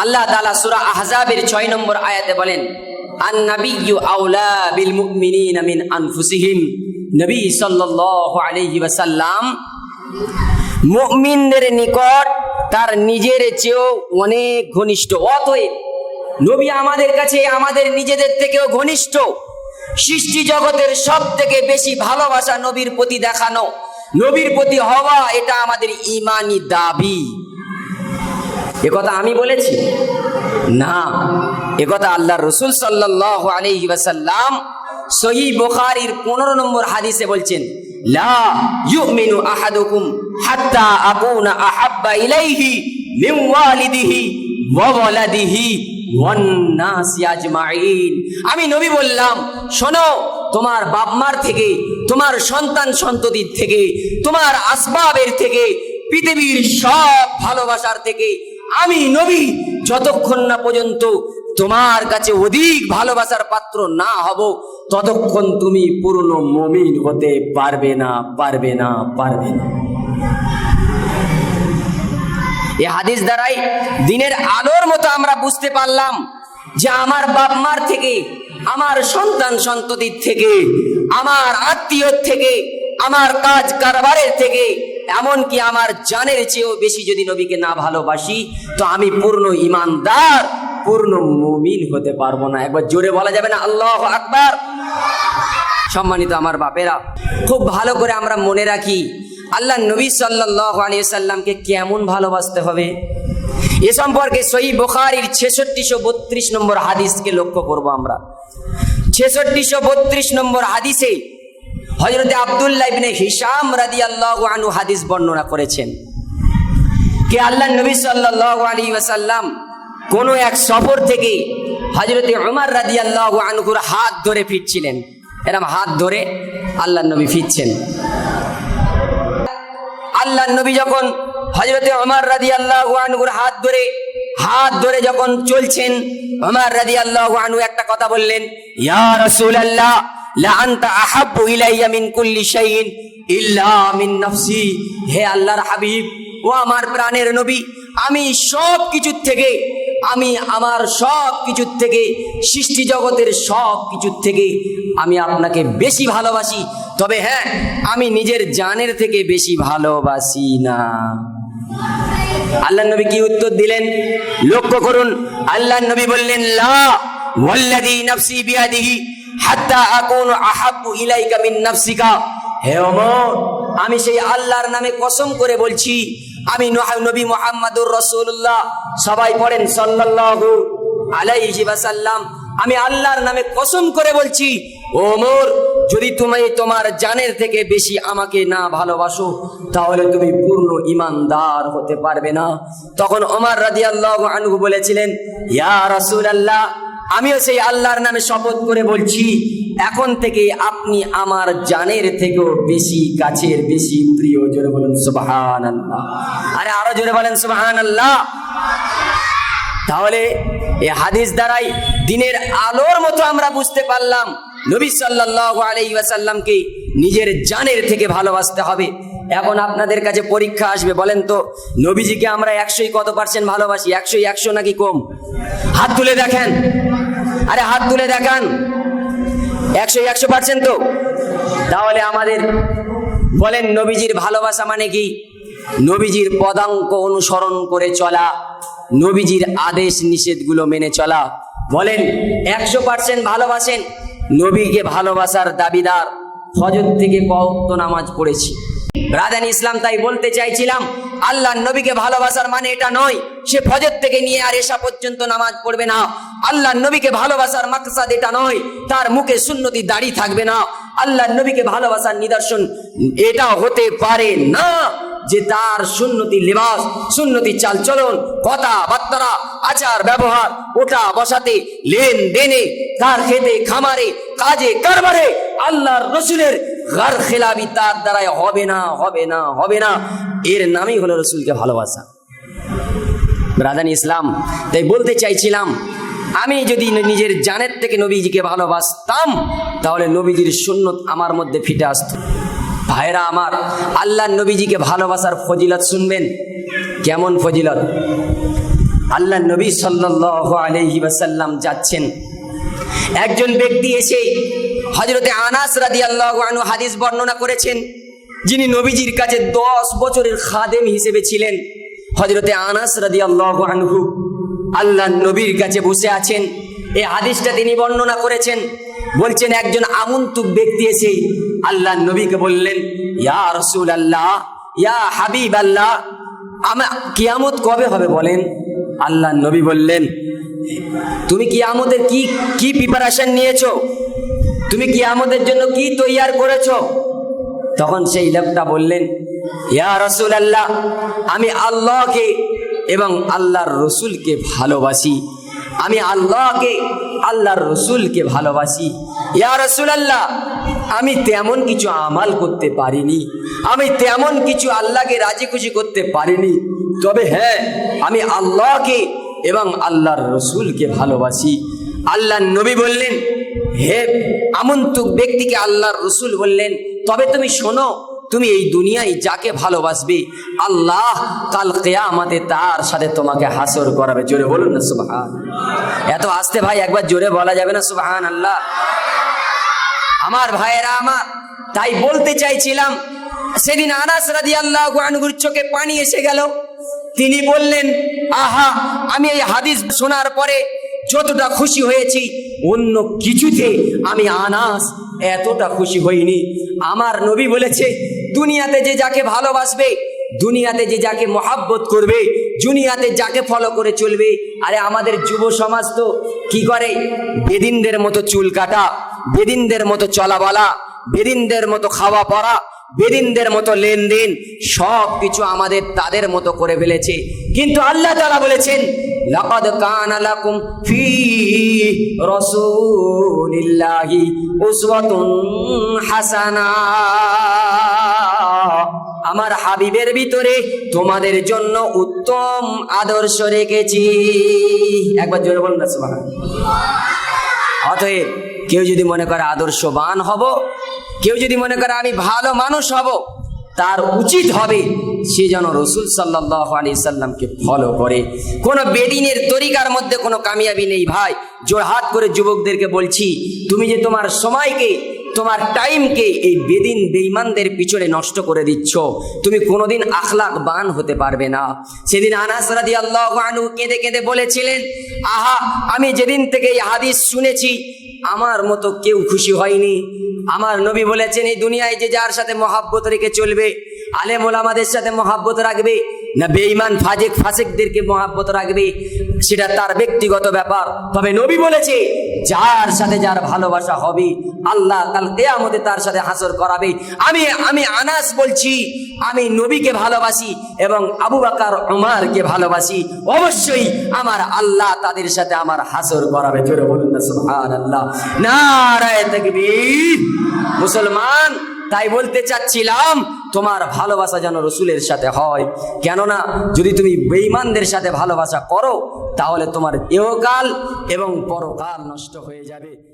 আল্লাহ তাআলা সূরা আহজাবের 6 নম্বর আয়াতে বলেন আন নাবিয়্যু আউলা বিল মুমিনিনা মিন আনফুসিহিম। নবী সাল্লাল্লাহু আলাইহি ওয়াসাল্লাম মুমিনদের নিকট তার নিজের চেয়েও অনেক ঘনিষ্ঠ। অতএব নবী আমাদের কাছে আমাদের নিজেদের থেকেও ঘনিষ্ঠ। সৃষ্টি জগতের সব থেকে বেশি ভালোবাসা নবীর প্রতি দেখানো। নবীর প্রতি হওয়া এটা আমাদের ইমানি দাবি। একথা আমি বলেছি। না একথা আল্লাহ রসুল সাল্লাহ আলহি ওয়াসাল্লাম সহি বুখারীর পনেরো নম্বর হাদিসে বলছেন, লা হাত্তা আহাব্বা ইলাইহি আমি নবী বললাম, শোনো, তোমার বাপ মার থেকে, তোমার সন্তান সন্ততির থেকে, তোমার আসবাবের থেকে, পৃথিবীর সব ভালোবাসার থেকে আমি নবী, যতক্ষণ না পর্যন্ত তোমার কাছে অধিক ভালোবাসার পাত্র না হব, ততক্ষণ তুমি পূর্ণ মমিন হতে পারবে না পারবে না পারবে না। এ হাদিস দ্বারাই দিনের আলোর মতো আমরা বুঝতে পারলাম যে আমার বাপ মার থেকে, আমার সন্তান সন্ততির থেকে, আমার আত্মীয় থেকে, আমার কাজ কারবারের থেকে এমনকি আমার জানের চেয়েও বেশি যদি নবীকে না ভালোবাসি, তো আমি পূর্ণ ইমানদার, পূর্ণ মুমিন হতে পারব না। একবার জোরে বলা যাবে না? আল্লাহ আকবার। সম্মানিত আমার বাপেরা, খুব ভালো করে আমরা মনে রাখি, আল্লাহ নবী সাল্লাহ আলিয়াল্লামকে কেমন ভালোবাসতে হবে? এ সম্পর্কে সহি বোখারির ছেষট্টিশো বত্রিশ নম্বর হাদিসকে লক্ষ্য করব আমরা। ছেষট্টিশো বত্রিশ নম্বর হাদিসে হজরতে আবদুল্লাহ ইবনে হাদিস বর্ণনা করেছেন কে আল্লাহ নবী সাল্লাহ আলী ওয়াসাল্লাম কোনো এক সফর থেকে হজরতে উমার রাদি আল্লাহ আনহুর হাত ধরে ফিরছিলেন। এরম হাত ধরে আল্লাহ নবী ফিরছেন। আল্লাহ নবী যখন হজরতে ওমর আনহুর হাত ধরে হাত ধরে যখন চলছেন ওমর রাদি আল্লাহ আনহু একটা কথা বললেন, ইয়া লা আনতা আহাব্বু ইলাইয়া মিন কুল্লি শাইইন ইল্লা মিন নাফসি। হে আল্লাহর হাবিব, ও আমার প্রাণের নবী, আমি সব কিছুর থেকে, আমি আমার সব কিছুর থেকে, সৃষ্টি জগতের সব কিছুর থেকে আমি আপনাকে বেশি ভালোবাসি। তবে হ্যাঁ আমি নিজের জানের থেকে বেশি ভালোবাসি না। আল্লাহ নবী কি উত্তর দিলেন? লক্ষ্য করুন আল্লাহ নবী বললেন, লা ওয়াল্লাযী নাফসি বিয়াদিহি হাত্তা আহাব্বু ইলাইকা মিন নাফসিকা। হে ওমর আমি সেই আল্লাহর নামে কসম করে বলছি, আমি নবী মুহাম্মাদুর রাসূলুল্লাহ, সবাই পড়েন সাল্লাল্লাহু আলাইহি ওয়াসাল্লাম, আমি আল্লাহর নামে কসম করে বলছি ওমর যদি তুমি তোমার জানের থেকে বেশি আমাকে না ভালোবাসো, তাহলে তুমি পূর্ণ ইমানদার হতে পারবে না। তখন ওমর রাদিয়াল্লাহু আনহু বলেছিলেন, ইয়া রাসূলুল্লাহ আমিও সেই আল্লাহর নামে শপথ করে বলছি, এখন থেকে আপনি আমার জানের থেকেও বেশি কাছের, বেশি প্রিয়। জোরে বলেন সুবাহান আল্লাহ আরে আরও জোরে বলেন সুবাহান আল্লাহ তাহলে এ হাদিস দ্বারাই দিনের আলোর মতো আমরা বুঝতে পারলাম, নবী সাল্লাল্লাহু আলাইহি ওয়াসাল্লামকে নিজের জানের থেকে ভালোবাসতে হবে। এখন আপনাদের কাছে পরীক্ষা আসবে, বলেন তো, নবীজিকে আমরা একশোই কত পার্সেন্ট ভালোবাসি? একশোই, একশো নাকি কম? হাত তুলে দেখেন। আরে হাত তুলে দেখান। একশো একশো পার্সেন্ট তো। তাহলে আমাদের বলেন নবীজির ভালোবাসা মানে কি? নবীজির পদাঙ্ক অনুসরণ করে চলা, নবীজির আদেশ নিষেধগুলো মেনে চলা। বলেন, একশো পার্সেন্ট ভালোবাসেন? নবীকে ভালোবাসার দাবিদার। ফজর থেকে কত নামাজ পড়েছি। রাধান ইসলাম তাই বলতে চাইছিলাম আল্লাহ নবীকে ভালোবাসার মানে এটা নয়, সে ফজর থেকে নিয়ে আর এসা পর্যন্ত নামাজ পড়বে না। আল্লাহ নবীকে ভালোবাসার মাকসাদ এটা নয়, তার মুখে সুন্নতি দাড়ি থাকবে না। আল্লাহ নবীকে ভালোবাসার নিদর্শন এটা হতে পারে না। যে তার সুন্নতি লেবাস, সুন্নতি চাল চলন কথা বার্তারা আচার, ব্যবহার ওটা বসাতে, লেনদেনে, তার খেতে, খামারে, কাজে, কারবারে আল্লাহর রসুলের গার খেলাবি তার দ্বারাই হবে না হবে না হবে না। এর নামই হলো রসুলকে ভালোবাসা। রাধান ইসলাম, তাই বলতে চাইছিলাম, আমি যদি নিজের জানের থেকে নবীজিকে ভালোবাসতাম, তাহলে নবীজির সুন্নত আমার মধ্যে ফিটে আসতো। ভাইরা আমার আল্লাহ নবীজিকে ভালোবাসার ফজিলত শুনবেন? কেমন ফজিলত? আল্লাহ নবী সাল্লাল্লাহু আলাইহি ওয়াসাল্লাম যাচ্ছেন। একজন ব্যক্তি এসে হজরতে আনাস রাদিয়াল্লাহু আনহু হাদিস বর্ণনা করেছেন, যিনি নবীজির কাছে দশ বছরের খাদেম হিসেবে ছিলেন। হজরতে আনাস রাদিয়াল্লাহু আনহু আল্লাহ নবীর কাছে বসে আছেন। এই হাদিসটা তিনি বর্ণনা করেছেন। বলছেন একজন আমন্তুক ব্যক্তি এসে আল্লাহ নবীকে বললেন, ইয়া রসুল আল্লাহ ইয়া হাবিব আল্লাহ আমা কিয়ামত কবে হবে বলেন? আল্লাহ নবী বললেন, তুমি কিয়ামতের কি কি প্রিপারেশন নিয়েছো? তুমি কিয়ামতের জন্য কি তৈয়ার করেছ? তখন সেই লোকটা বললেন, ইয়া রসুল আল্লাহ আমি আল্লাহকে এবং আল্লাহর রসুলকে ভালোবাসি। আমি আল্লাহকে, আল্লাহর রসুলকে ভালোবাসি। ইয়া রসুল আল্লাহ আমি তেমন কিছু আমাল করতে পারিনি। আমি তেমন কিছু আল্লাহকে রাজি খুশি করতে পারিনি। তবে হ্যাঁ আমি আল্লাহকে এবং আল্লাহর রসুলকে ভালোবাসি। আল্লাহ নবী বললেন, হে আমন্তুক ব্যক্তিকে আল্লাহর রসুল বললেন, তবে তুমি শোনো তুমি এই দুনিয়ায় যাকে ভালোবাসবে, আল্লাহ কাল কেয়ামাতে তার সাথে তোমাকে হাসর করাবে। জোরে বলুন না, সুবাহান। এত আসতে ভাই, একবার জোরে বলা যাবে না সুবাহান আল্লাহ আমার ভাইয়েরা আমার, তাই বলতে চাইছিলাম, সেদিন আনাস রাজি আল্লাহ আনগুর চোখে পানি এসে গেল। তিনি বললেন, আহা, আমি এই হাদিস শোনার পরে যতটা খুশি হয়েছি, অন্য কিছুতে আমি আনাস এতটা খুশি হইনি। আমার নবী বলেছে, দুনিয়াতে যে যাকে ভালোবাসবে, দুনিয়াতে যে যাকে মহাব্বত করবে, দুনিয়াতে যাকে ফলো করে চলবে, আরে আমাদের যুব সমাজ তো কি করে? বেদিনদের মতো চুল কাটা, বেদিনদের মতো চলা বলা বেদিনদের মতো খাওয়া পড়া বেদিনদের মতো লেনদেন সব কিছু আমাদের তাদের মতো করে ফেলেছে। কিন্তু আল্লাহ তালা বলেছেন, লাকাদ কানা ফি রাসূলিল্লাহি উসওয়াতুন হাসানা। আমার হাবিবের ভিতরে তোমাদের জন্য উত্তম আদর্শ রেখেছি। একবার জোরে বলুন অতএব কেউ যদি মনে করে আদর্শবান হব কেউ যদি মনে করে আমি ভালো মানুষ হব, তার উচিত হবে সে যেন রসুল সাল্লাহ আলী সাল্লামকে ফলো করে। কোনো বেদিনের তরিকার মধ্যে কোনো কামিয়াবি নেই ভাই। জোরহাত করে যুবকদেরকে বলছি, তুমি যে তোমার সময়কে, তোমার টাইমকে এই বেদিন বেঈমানদের পিছনে নষ্ট করে দিচ্ছ, তুমি কোনোদিন আখলাক বান হতে পারবে না। সেদিন আনাস আনু কেঁদে কেঁদে বলেছিলেন, আহা, আমি যেদিন থেকে এই হাদিস শুনেছি, আমার মতো কেউ খুশি হয়নি। আমার নবী বলেছেন এই দুনিয়ায় যে যার সাথে মহাব্বত রেখে চলবে আলেম ওলামাদের সাথে মহাব্বত রাখবে। না বেঈমান ফাজেক ফাসেকদেরকে মহাব্বত রাখবে। সেটা তার ব্যক্তিগত ব্যাপার। তবে নবী বলেছে, যার সাথে যার ভালোবাসা হবে, আল্লাহ কাল কেয়ামতে তার সাথে হাসর করাবে। আমি আমি আনাস বলছি, আমি নবীকে ভালোবাসি এবং আবু বাকার, উমারকে ভালোবাসি। অবশ্যই আমার আল্লাহ তাদের সাথে আমার হাসর করাবে। জোরে বলুন না, সুবহানাল্লাহ। নারায়ে তাকবীর। মুসলমান, তাই বলতে চাচ্ছিলাম তোমার ভালোবাসা যেন রসুলের সাথে হয়। কেননা, যদি তুমি বেঈমানদের সাথে ভালোবাসা করো, তাহলে তোমার এহকাল এবং পরকাল নষ্ট হয়ে যাবে।